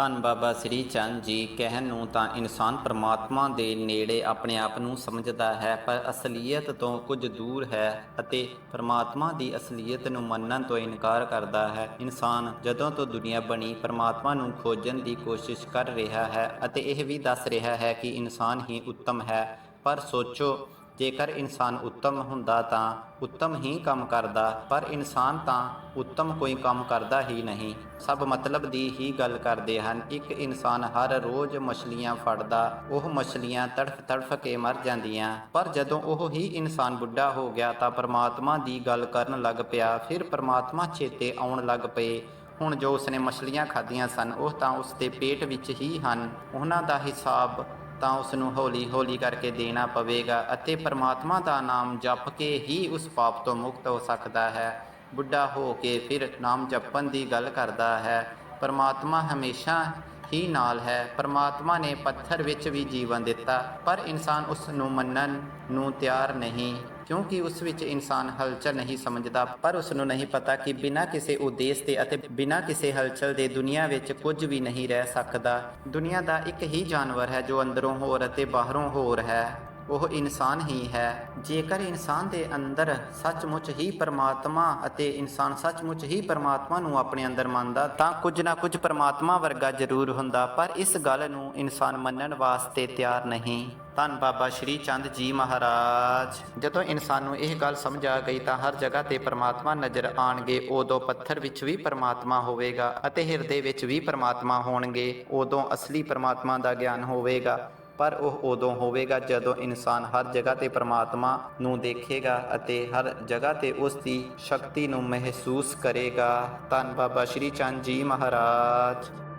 ਧੰਨ ਬਾਬਾ ਸ੍ਰੀ ਚੰਦ ਜੀ, ਕਹਿਣ ਨੂੰ ਤਾਂ ਇਨਸਾਨ ਪਰਮਾਤਮਾ ਦੇ ਨੇੜੇ ਆਪਣੇ ਆਪ ਨੂੰ ਸਮਝਦਾ ਹੈ, ਪਰ ਅਸਲੀਅਤ ਤੋਂ ਕੁਝ ਦੂਰ ਹੈ ਅਤੇ ਪਰਮਾਤਮਾ ਦੀ ਅਸਲੀਅਤ ਨੂੰ ਮੰਨਣ ਤੋਂ ਇਨਕਾਰ ਕਰਦਾ ਹੈ। ਇਨਸਾਨ ਜਦੋਂ ਤੋਂ ਦੁਨੀਆ ਬਣੀ, ਪਰਮਾਤਮਾ ਨੂੰ ਖੋਜਣ ਦੀ ਕੋਸ਼ਿਸ਼ ਕਰ ਰਿਹਾ ਹੈ ਅਤੇ ਇਹ ਵੀ ਦੱਸ ਰਿਹਾ ਹੈ ਕਿ ਇਨਸਾਨ ਹੀ ਉੱਤਮ ਹੈ। ਪਰ ਸੋਚੋ ਜੇਕਰ ਇਨਸਾਨ ਉੱਤਮ ਹੁੰਦਾ ਤਾਂ ਉੱਤਮ ਹੀ ਕੰਮ ਕਰਦਾ, ਪਰ ਇਨਸਾਨ ਤਾਂ ਉੱਤਮ ਕੋਈ ਕੰਮ ਕਰਦਾ ਹੀ ਨਹੀਂ। ਸਭ ਮਤਲਬ ਦੀ ਹੀ ਗੱਲ ਕਰਦੇ ਹਨ, ਇੱਕ ਇਨਸਾਨ ਹਰ ਰੋਜ਼ ਮਛਲੀਆਂ ਫੜਦਾ, ਉਹ ਮਛਲੀਆਂ ਤੜਫ ਤੜਫ ਕੇ ਮਰ ਜਾਂਦੀਆਂ। ਪਰ ਜਦੋਂ ਉਹ ਹੀ ਇਨਸਾਨ ਬੁੱਢਾ ਹੋ ਗਿਆ ਤਾਂ ਪਰਮਾਤਮਾ ਦੀ ਗੱਲ ਕਰਨ ਲੱਗ ਪਿਆ, ਫਿਰ ਪਰਮਾਤਮਾ ਚੇਤੇ ਆਉਣ ਲੱਗ ਪਏ। ਹੁਣ ਜੋ ਉਸਨੇ ਮਛਲੀਆਂ ਖਾਧੀਆਂ ਸਨ, ਉਹ ਤਾਂ ਉਸਦੇ ਪੇਟ ਵਿੱਚ ਹੀ ਹਨ। ਉਹਨਾਂ ਦਾ ਹਿਸਾਬ ਤਾਂ ਉਸ ਨੂੰ ਹੌਲੀ-ਹੌਲੀ ਕਰਕੇ ਦੇਣਾ ਪਵੇਗਾ ਅਤੇ ਪਰਮਾਤਮਾ ਦਾ ਨਾਮ ਜਪ ਕੇ ਹੀ ਉਸ ਪਾਪ ਤੋਂ ਮੁਕਤ ਹੋ ਸਕਦਾ ਹੈ। ਬੁੱਢਾ ਹੋ ਕੇ ਫਿਰ ਨਾਮ ਜਪਣ ਦੀ ਗੱਲ ਕਰਦਾ ਹੈ। ਪਰਮਾਤਮਾ ਹਮੇਸ਼ਾ ਹੀ ਨਾਲ ਹੈ। ਪਰਮਾਤਮਾ ਨੇ ਪੱਥਰ ਵਿੱਚ ਵੀ ਜੀਵਨ ਦਿੱਤਾ, ਪਰ ਇਨਸਾਨ ਉਸ ਨੂੰ ਮੰਨਣ ਨੂੰ ਤਿਆਰ ਨਹੀਂ। ਕਿਉਂਕਿ ਉਸ ਵਿੱਚ ਇਨਸਾਨ ਹਲਚਲ ਨਹੀਂ ਸਮਝਦਾ, ਪਰ ਉਸ ਨੂੰ ਨਹੀਂ ਪਤਾ ਕਿ ਬਿਨਾਂ ਕਿਸੇ ਉਦੇਸ਼ ਦੇ ਅਤੇ ਬਿਨਾਂ ਕਿਸੇ ਹਲਚਲ ਦੇ ਦੁਨੀਆ ਵਿੱਚ ਕੁਝ ਵੀ ਨਹੀਂ ਰਹਿ ਸਕਦਾ। ਦੁਨੀਆ ਦਾ ਇੱਕ ਹੀ ਜਾਨਵਰ ਹੈ ਜੋ ਅੰਦਰੋਂ ਹੋਰ ਅਤੇ ਬਾਹਰੋਂ ਹੋਰ ਹੈ। ਉਹ ਇਨਸਾਨ ਹੀ ਹੈ। ਜੇਕਰ ਇਨਸਾਨ ਦੇ ਅੰਦਰ ਸੱਚਮੁੱਚ ਹੀ ਪਰਮਾਤਮਾ ਅਤੇ ਇਨਸਾਨ ਸੱਚਮੁੱਚ ਹੀ ਪਰਮਾਤਮਾ ਨੂੰ ਆਪਣੇ ਅੰਦਰ ਮੰਨਦਾ, ਤਾਂ ਕੁਝ ਨਾ ਕੁਝ ਪਰਮਾਤਮਾ ਵਰਗਾ ਜ਼ਰੂਰ ਹੁੰਦਾ, ਪਰ ਇਸ ਗੱਲ ਨੂੰ ਇਨਸਾਨ ਮੰਨਣ ਵਾਸਤੇ ਤਿਆਰ ਨਹੀਂ। ਧੰਨ ਬਾਬਾ ਸ਼੍ਰੀ ਚੰਦ ਜੀ ਮਹਾਰਾਜ। ਜਦੋਂ ਇਨਸਾਨ ਨੂੰ ਇਹ ਗੱਲ ਸਮਝ ਆ ਗਈ, ਤਾਂ ਹਰ ਜਗ੍ਹਾ ਤੇ ਪਰਮਾਤਮਾ ਨਜ਼ਰ ਆਣਗੇ ਉਦੋਂ ਪੱਥਰ ਵਿੱਚ ਵੀ ਪਰਮਾਤਮਾ ਹੋਵੇਗਾ ਅਤੇ ਹਿਰਦੇ ਵਿੱਚ ਵੀ ਪਰਮਾਤਮਾ ਹੋਣਗੇ। ਉਦੋਂ ਅਸਲੀ ਪਰਮਾਤਮਾ ਦਾ ਗਿਆਨ ਹੋਵੇਗਾ। ਪਰ ਉਹ ਉਦੋਂ ਹੋਵੇਗਾ ਜਦੋਂ ਇਨਸਾਨ ਹਰ ਜਗ੍ਹਾ ਤੇ ਪ੍ਰਮਾਤਮਾ ਨੂੰ ਦੇਖੇਗਾ ਅਤੇ ਹਰ ਜਗ੍ਹਾ ਤੇ ਉਸ ਦੀ ਸ਼ਕਤੀ ਨੂੰ ਮਹਿਸੂਸ ਕਰੇਗਾ। ਧੰਨ ਬਾਬਾ ਸ਼੍ਰੀ ਚੰਦ ਜੀ ਮਹਾਰਾਜ।